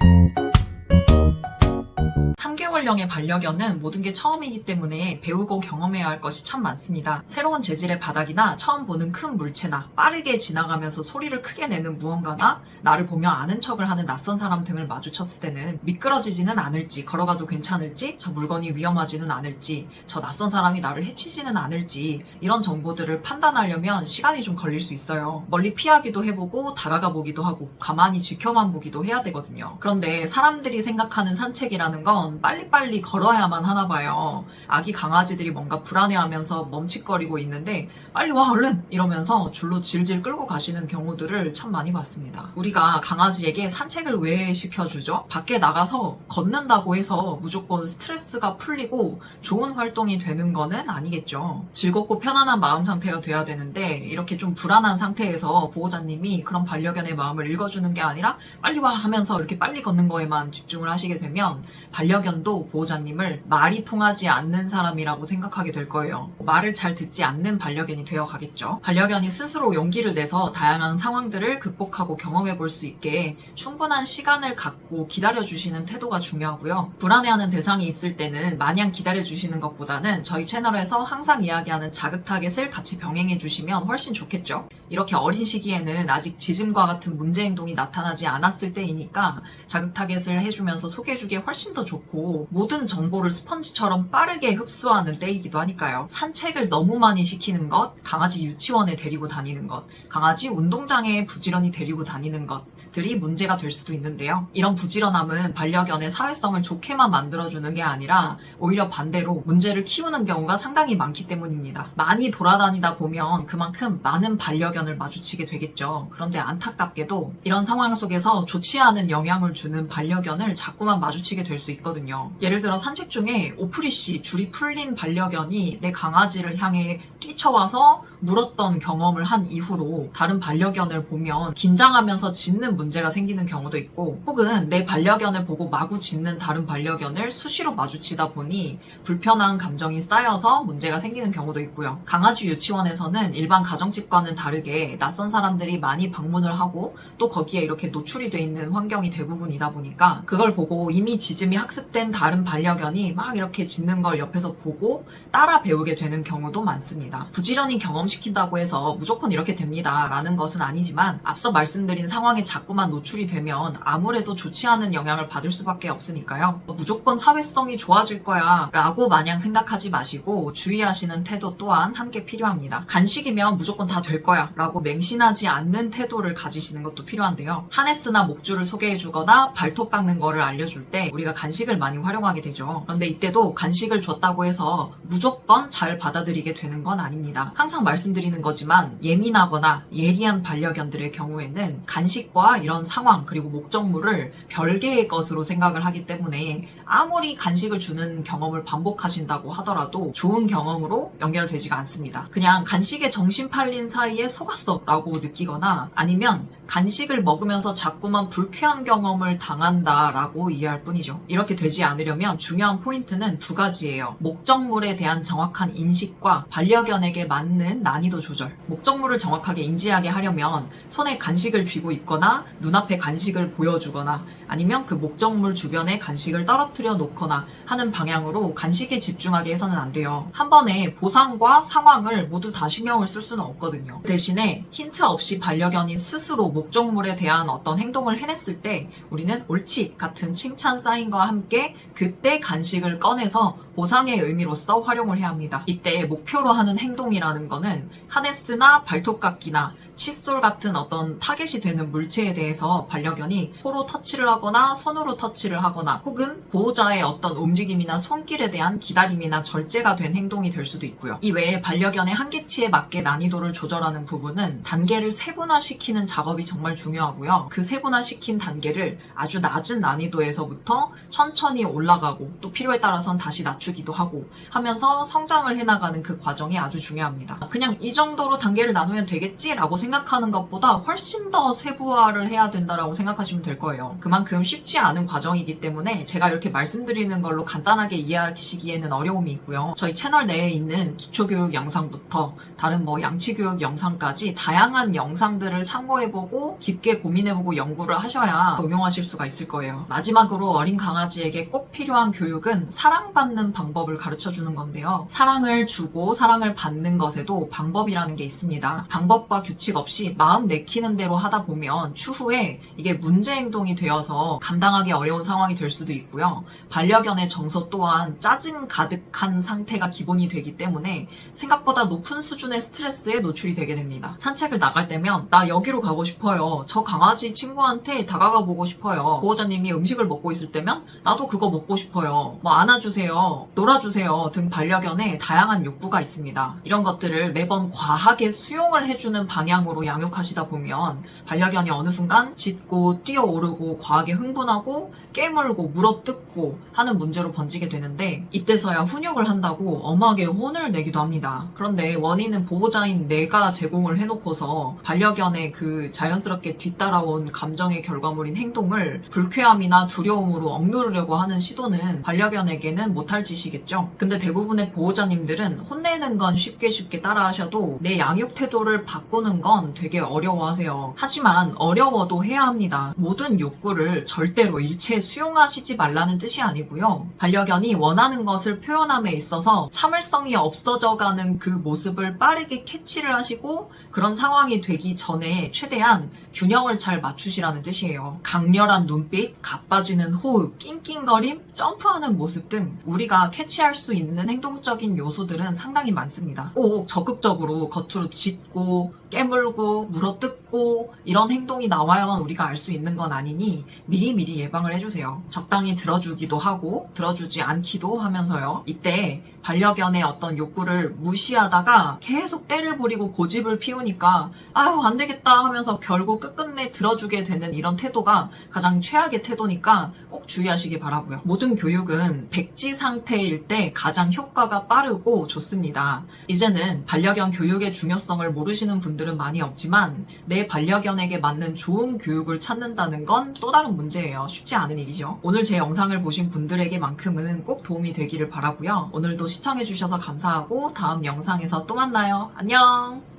thank you 3개월령의 반려견은 모든 게 처음이기 때문에 배우고 경험해야 할 것이 참 많습니다. 새로운 재질의 바닥이나 처음 보는 큰 물체나 빠르게 지나가면서 소리를 크게 내는 무언가나 나를 보며 아는 척을 하는 낯선 사람 등을 마주쳤을 때는 미끄러지지는 않을지 걸어가도 괜찮을지 저 물건이 위험하지는 않을지 저 낯선 사람이 나를 해치지는 않을지 이런 정보들을 판단하려면 시간이 좀 걸릴 수 있어요. 멀리 피하기도 해보고 다가가 보기도 하고 가만히 지켜만 보기도 해야 되거든요. 그런데 사람들이 생각하는 산책이라는 건 빨리 빨리 걸어야만 하나 봐요. 아기 강아지들이 뭔가 불안해하면서 멈칫거리고 있는데 빨리 와 얼른 이러면서 줄로 질질 끌고 가시는 경우들을 참 많이 봤습니다. 우리가 강아지에게 산책을 왜 시켜주죠? 밖에 나가서 걷는다고 해서 무조건 스트레스가 풀리고 좋은 활동이 되는 거는 아니겠죠. 즐겁고 편안한 마음 상태가 돼야 되는데 이렇게 좀 불안한 상태에서 보호자님이 그런 반려견의 마음을 읽어주는 게 아니라 빨리 와 하면서 이렇게 빨리 걷는 거에만 집중을 하시게 되면 반려견도 보호자님을 말이 통하지 않는 사람이라고 생각하게 될 거예요. 말을 잘 듣지 않는 반려견이 되어 가겠죠. 반려견이 스스로 용기를 내서 다양한 상황들을 극복하고 경험해 볼 수 있게 충분한 시간을 갖고 기다려 주시는 태도가 중요하고요. 불안해하는 대상이 있을 때는 마냥 기다려 주시는 것보다는 저희 채널에서 항상 이야기하는 자극 타겟을 같이 병행해 주시면 훨씬 좋겠죠. 이렇게 어린 시기에는 아직 지짐과 같은 문제 행동이 나타나지 않았을 때이니까 자극 타겟을 해주면서 소개해주기에 훨씬 더 좋고 모든 정보를 스펀지처럼 빠르게 흡수하는 때이기도 하니까요. 산책을 너무 많이 시키는 것, 강아지 유치원에 데리고 다니는 것, 강아지 운동장에 부지런히 데리고 다니는 것들이 문제가 될 수도 있는데요. 이런 부지런함은 반려견의 사회성을 좋게만 만들어주는 게 아니라 오히려 반대로 문제를 키우는 경우가 상당히 많기 때문입니다. 많이 돌아다니다 보면 그만큼 많은 반려견 을 마주치게 되겠죠. 그런데 안타깝게도 이런 상황 속에서 좋지 않은 영향을 주는 반려견을 자꾸만 마주치게 될 수 있거든요. 예를 들어 산책 중에 오프리씨 줄이 풀린 반려견이 내 강아지를 향해 뛰쳐와서 물었던 경험을 한 이후로 다른 반려견을 보면 긴장하면서 짖는 문제가 생기는 경우도 있고 혹은 내 반려견을 보고 마구 짖는 다른 반려견을 수시로 마주치다 보니 불편한 감정이 쌓여서 문제가 생기는 경우도 있고요. 강아지 유치원에서는 일반 가정집과는 다르게 낯선 사람들이 많이 방문을 하고 또 거기에 이렇게 노출이 돼 있는 환경이 대부분이다 보니까 그걸 보고 이미 짖음이 학습된 다른 반려견이 막 이렇게 짖는 걸 옆에서 보고 따라 배우게 되는 경우도 많습니다. 부지런히 경험시킨다고 해서 무조건 이렇게 됩니다. 라는 것은 아니지만 앞서 말씀드린 상황에 자꾸만 노출이 되면 아무래도 좋지 않은 영향을 받을 수밖에 없으니까요. 무조건 사회성이 좋아질 거야 라고 마냥 생각하지 마시고 주의하시는 태도 또한 함께 필요합니다. 간식이면 무조건 다 될 거야 라고 맹신하지 않는 태도를 가지시는 것도 필요한데요. 하네스나 목줄을 소개해주거나 발톱 깎는 거를 알려줄 때 우리가 간식을 많이 활용하게 되죠. 그런데 이때도 간식을 줬다고 해서 무조건 잘 받아들이게 되는 건 아닙니다. 항상 말씀드리는 거지만 예민하거나 예리한 반려견들의 경우에는 간식과 이런 상황 그리고 목적물을 별개의 것으로 생각을 하기 때문에 아무리 간식을 주는 경험을 반복하신다고 하더라도 좋은 경험으로 연결되지가 않습니다. 그냥 간식에 정신 팔린 사이에 속았어 라고 느끼거나 아니면 간식을 먹으면서 자꾸만 불쾌한 경험을 당한다라고 이해할 뿐이죠. 이렇게 되지 않으려면 중요한 포인트는 두 가지예요. 목적물에 대한 정확한 인식과 반려견에게 맞는 난이도 조절. 목적물을 정확하게 인지하게 하려면 손에 간식을 쥐고 있거나 눈앞에 간식을 보여주거나 아니면 그 목적물 주변에 간식을 떨어뜨려 놓거나 하는 방향으로 간식에 집중하게 해서는 안 돼요. 한 번에 보상과 상황을 모두 다 신경을 쓸 수는 없거든요. 대신에 힌트 없이 반려견이 스스로 목적물에 대한 어떤 행동을 해냈을 때 우리는 옳지 같은 칭찬 사인과 함께 그때 간식을 꺼내서 보상의 의미로서 활용을 해야 합니다. 이때 목표로 하는 행동이라는 거는 하네스나 발톱깎기나 칫솔 같은 어떤 타겟이 되는 물체에 대해서 반려견이 코로 터치를 하거나 손으로 터치를 하거나 혹은 보호자의 어떤 움직임이나 손길에 대한 기다림이나 절제가 된 행동이 될 수도 있고요. 이 외에 반려견의 한계치에 맞게 난이도를 조절하는 부분은 단계를 세분화시키는 작업이 정말 중요하고요. 그 세분화시킨 단계를 아주 낮은 난이도에서부터 천천히 올라가고 또 필요에 따라서는 다시 낮춰 맞추기도 하고 하면서 성장을 해나가는 그 과정이 아주 중요합니다. 그냥 이 정도로 단계를 나누면 되겠지라고 생각하는 것보다 훨씬 더 세부화를 해야 된다라고 생각하시면 될 거예요. 그만큼 쉽지 않은 과정이기 때문에 제가 이렇게 말씀드리는 걸로 간단하게 이해하시기에는 어려움이 있고요. 저희 채널 내에 있는 기초교육 영상부터 다른 뭐 양치교육 영상까지 다양한 영상들을 참고해보고 깊게 고민해보고 연구를 하셔야 응용하실 수가 있을 거예요. 마지막으로 어린 강아지에게 꼭 필요한 교육은 사랑받는 방법을 가르쳐 주는 건데요. 사랑을 주고 사랑을 받는 것에도 방법이라는 게 있습니다. 방법과 규칙 없이 마음 내키는 대로 하다 보면 추후에 이게 문제 행동이 되어서 감당하기 어려운 상황이 될 수도 있고요. 반려견의 정서 또한 짜증 가득한 상태가 기본이 되기 때문에 생각보다 높은 수준의 스트레스에 노출이 되게 됩니다. 산책을 나갈 때면 나 여기로 가고 싶어요. 저 강아지 친구한테 다가가 보고 싶어요. 보호자님이 음식을 먹고 있을 때면 나도 그거 먹고 싶어요. 뭐 안아주세요. 놀아주세요. 등 반려견에 다양한 욕구가 있습니다. 이런 것들을 매번 과하게 수용을 해주는 방향으로 양육하시다 보면 반려견이 어느 순간 짖고 뛰어오르고 과하게 흥분하고 깨물고 물어뜯고 하는 문제로 번지게 되는데 이때서야 훈육을 한다고 엄하게 혼을 내기도 합니다. 그런데 원인은 보호자인 내가 제공을 해놓고서 반려견의 그 자연스럽게 뒤따라온 감정의 결과물인 행동을 불쾌함이나 두려움으로 억누르려고 하는 시도는 반려견에게는 못할 짓 이겠죠. 근데 대부분의 보호자님들은 혼내는 건 쉽게 쉽게 따라 하셔도 내 양육 태도를 바꾸는 건 되게 어려워하세요. 하지만 어려워도 해야 합니다. 모든 욕구를 절대로 일체 수용하시지 말라는 뜻이 아니고요. 반려견이 원하는 것을 표현함에 있어서 참을성이 없어져가는 그 모습을 빠르게 캐치를 하시고 그런 상황이 되기 전에 최대한 균형을 잘 맞추시라는 뜻이에요. 강렬한 눈빛, 가빠지는 호흡, 낑낑거림, 점프하는 모습 등 우리가 캐치할 수 있는 행동적인 요소들은 상당히 많습니다. 꼭 적극적으로 겉으로 짖고 깨물고 물어뜯고 이런 행동이 나와야만 우리가 알 수 있는 건 아니니 미리미리 예방을 해주세요. 적당히 들어주기도 하고 들어주지 않기도 하면서요. 이때 반려견의 어떤 욕구를 무시하다가 계속 때를 부리고 고집을 피우니까 아유 안 되겠다 하면서 결국 끝끝내 들어주게 되는 이런 태도가 가장 최악의 태도니까 꼭 주의하시기 바라고요. 모든 교육은 백지 상태일 때 가장 효과가 빠르고 좋습니다. 이제는 반려견 교육의 중요성을 모르시는 분들은 많이 없지만 내 반려견에게 맞는 좋은 교육을 찾는다는 건 또 다른 문제예요. 쉽지 않은 일이죠. 오늘 제 영상을 보신 분들에게만큼은 꼭 도움이 되기를 바라고요. 오늘도 시청해주셔서 감사하고 다음 영상에서 또 만나요. 안녕!